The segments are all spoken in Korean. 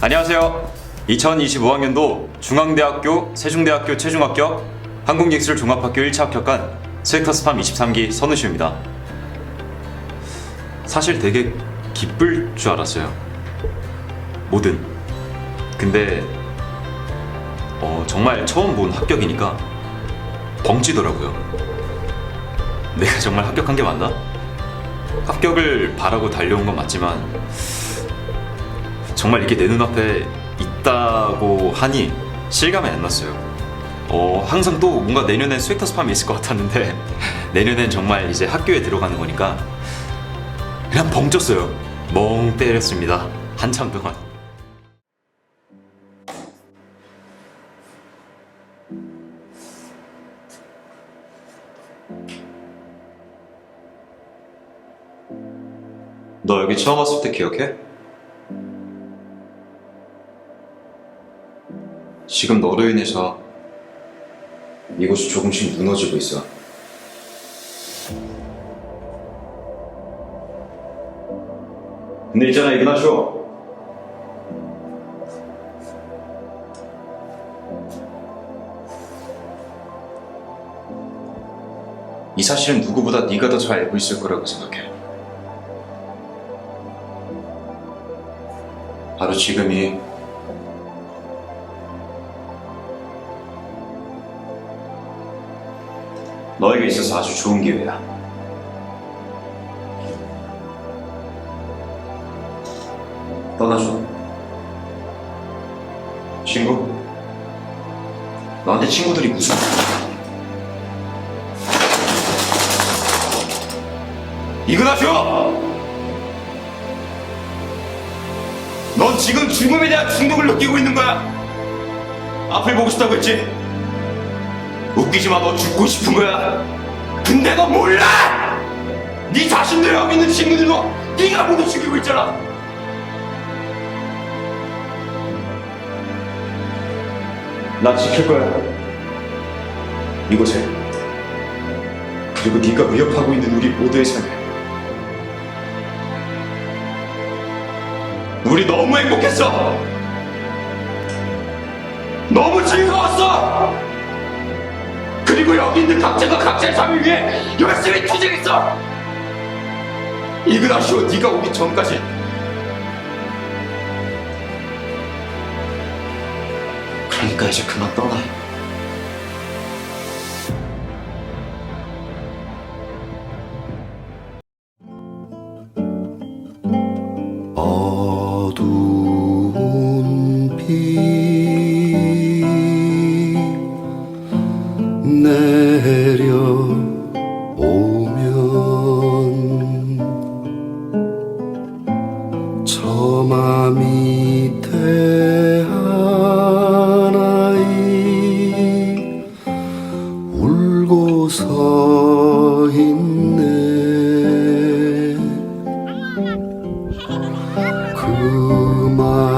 안녕하세요. 2025학년도 중앙대학교 세종대학교 최종합격 항공기술 종합학교 1차 합격한 스웨터 스팜 23기 선우시입니다. 사실 되게 기쁠 줄 알았어요. 뭐든. 근데 어, 정말 처음 본 합격이니까 벙찌더라고요. 내가 정말 합격한 게 맞나? 합격을 바라고 달려온 건 맞지만 정말 이게 내 눈앞에 있다고 하니 실감이 안 났어요. 어, 항상 또 뭔가 내년엔 스웨터 스팜이 있을 것 같았는데 내년엔 정말 이제 학교에 들어가는 거니까 그냥 벙쪘어요. 멍 때렸습니다. 한참 동안. 너 여기 처음 왔을 때 기억해? 지금 너로 인해서 이곳이 조금씩 무너지고 있어. 근데 있잖아 이그나쇼. 이 사실은 누구보다 네가 더 잘 알고 있을 거라고 생각해. 바로 지금이 너에게 있어서 아주 좋은 기회야. 떠나줘. 친구? 너한테 친구들이 무슨 이그나쇼! 넌 지금 죽음에 대한 중독을 느끼고 있는 거야. 앞을 보고 싶다고 했지? 웃기지 마, 너 죽고 싶은 거야. 근데 너 몰라! 네 자신들 여기 있는 친구들도 네가 모두 죽이고 있잖아. 나 지킬 거야. 이곳에. 그리고 네가 위협하고 있는 우리 모두의 삶에. 우리 너무 행복했어. 너무 즐거웠어. 여기 있는 각자가 각자의 삶을 위해 열심히 투쟁했어. 이그나시오, 네가 오기 전까지. 그러니까 이제 그만 떠나. 그맑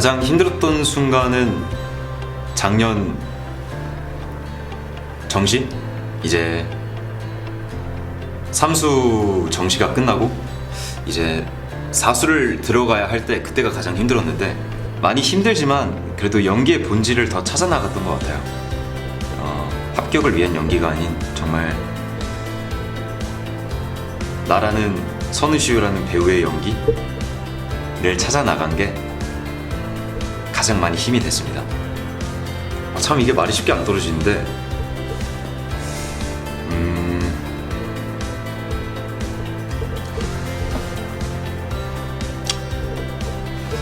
가장 힘들었던 순간은 작년 정시 이제 삼수 정시가 끝나고 이제 사수를 들어가야 할 때 그때가 가장 힘들었는데 많이 힘들지만 그래도 연기의 본질을 더 찾아 나갔던 것 같아요. 어, 합격을 위한 연기가 아닌 정말 나라는 선우시우라는 배우의 연기를 찾아 나간 게 가장 많이 힘이 됐습니다. 아, 참 이게 말이 쉽게 안 떨어지는데, 음,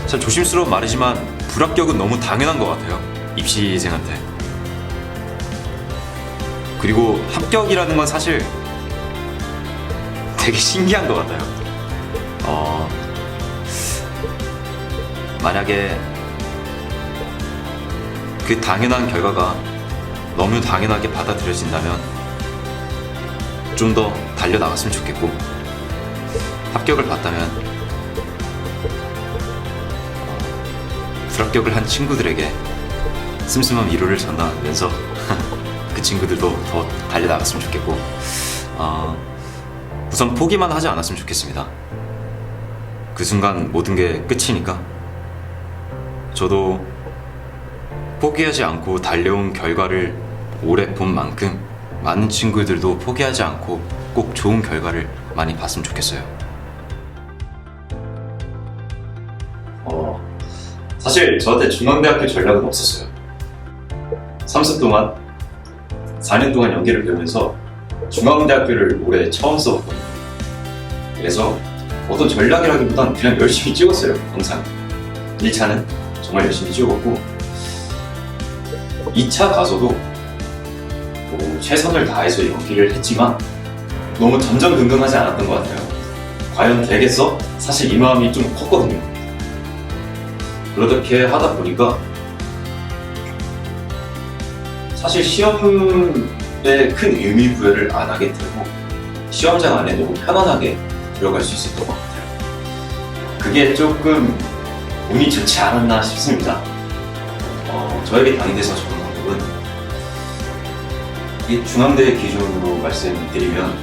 참 조심스러운 말이지만 불합격은 너무 당연한 것 같아요. 입시생한테. 그리고 합격이라는 건 사실 되게 신기한 것 같아요. 어, 만약에 그 당연한 결과가 너무 당연하게 받아들여진다면 좀 더 달려나갔으면 좋겠고 합격을 받다면 불합격을 한 친구들에게 슴슴한 위로를 전하면서 그 친구들도 더 달려나갔으면 좋겠고 어, 우선 포기만 하지 않았으면 좋겠습니다. 그 순간 모든 게 끝이니까 저도 포기하지 않고 달려온 결과를 오래 본 만큼 많은 친구들도 포기하지 않고 꼭 좋은 결과를 많이 봤으면 좋겠어요. 어, 사실 저한테 중앙대학교 전략은 없었어요. 3수 동안 4년 동안 연기를 배우면서 중앙대학교를 올해 처음 써봤거든요. 그래서 어떤 전략이라기보단 그냥 열심히 찍었어요, 영상. 1차는 정말 열심히 찍었고 2차 가서도 뭐 최선을 다해서 연기를 했지만 너무 전전긍긍하지 않았던 것 같아요. 과연 되겠어? 사실 이 마음이 좀 컸거든요. 그렇게 하다 보니까 사실 시험에 큰 의미 부여를 안 하게 되고 시험장 안에 너무 편안하게 들어갈 수 있었던 것 같아요. 그게 조금 운이 좋지 않았나 싶습니다. 어, 저에게 당인돼서 적은 방법은 이 중앙대 기준으로 말씀드리면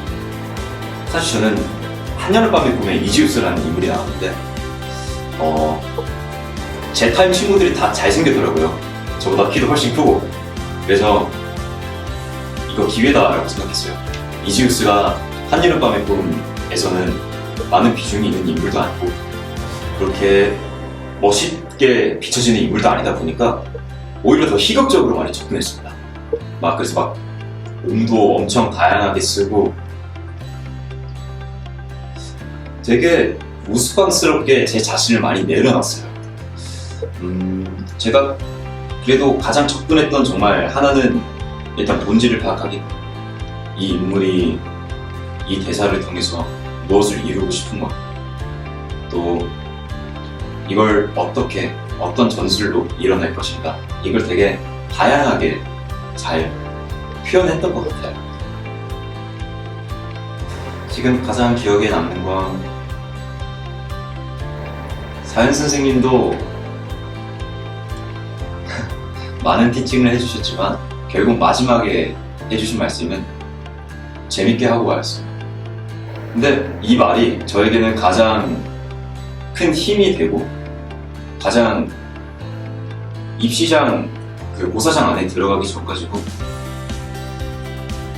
사실 저는 한여름밤의 꿈에 이지우스라는 인물이 나왔는데 어, 제 타임 친구들이 다 잘생겼더라고요. 저보다 키도 훨씬 크고 그래서 이거 기회다라고 생각했어요. 이지우스가 한여름밤의 꿈에서는 많은 비중이 있는 인물도 아니고 그렇게 멋있게 비춰지는 인물도 아니다 보니까 오히려 더 희극적으로 많이 접근했습니다. 막 그래서 막 음도 엄청 다양하게 쓰고 되게 우스꽝스럽게 제 자신을 많이 내려놨어요. 음, 제가 그래도 가장 접근했던 정말 하나는 일단 본질을 파악하기. 이 인물이 이 대사를 통해서 무엇을 이루고 싶은 것. 또 이걸 어떻게 어떤 전술로 일어날 것인가 이걸 되게 다양하게 잘 표현했던 것 같아요. 지금 가장 기억에 남는 건 사연 선생님도 많은 티칭을 해주셨지만 결국 마지막에 해주신 말씀은 재밌게 하고 가였어요. 근데 이 말이 저에게는 가장 큰 힘이 되고 가장 입시장 그 고사장 안에 들어가기 전까지도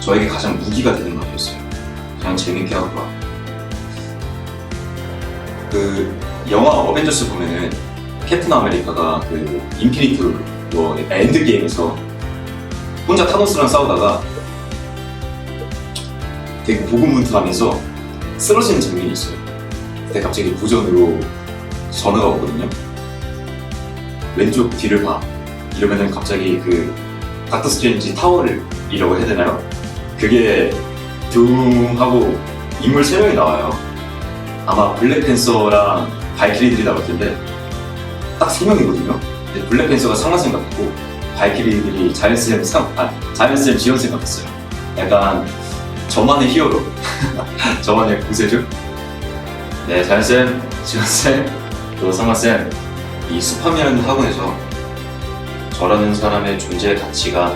저에게 가장 무기가 되는 말이었어요. 그냥 재밌게 하고 가. 그 영화 어벤져스 보면은 캡틴 아메리카가 그 인피니트 뭐 엔드 게임에서 혼자 타노스랑 싸우다가 되게 고군분투하면서 쓰러지는 장면이 있어요. 그때 갑자기 무전으로 전화가 오거든요. 왼쪽 뒤를 봐. 이러면은 갑자기 그 닥터 스트레인지 타워를 이라고 해야 되나요? 그게 둥 하고 인물 세 명이 나와요. 아마 블랙팬서랑 발키리들이 나올 텐데 딱 세 명이거든요. 블랙팬서가 상하생 같고 발키리들이 자연쌤 상, 아, 자연쌤 지원쌤 같았어요. 약간 저만의 히어로, 저만의 구세주. 네, 자연쌤, 지원쌤, 또 상하쌤, 이 숲하면 학원에서 저라는 사람의 존재 가치가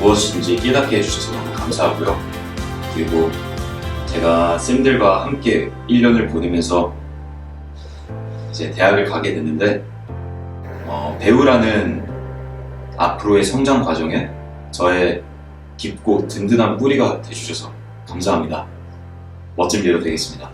무엇인지 깨닫게 해주셔서 감사하고요. 그리고 제가 쌤들과 함께 1년을 보내면서 이제 대학을 가게 됐는데 어, 배우라는 앞으로의 성장 과정에 저의 깊고 든든한 뿌리가 되주셔서 감사합니다. 멋진 배우 되겠습니다.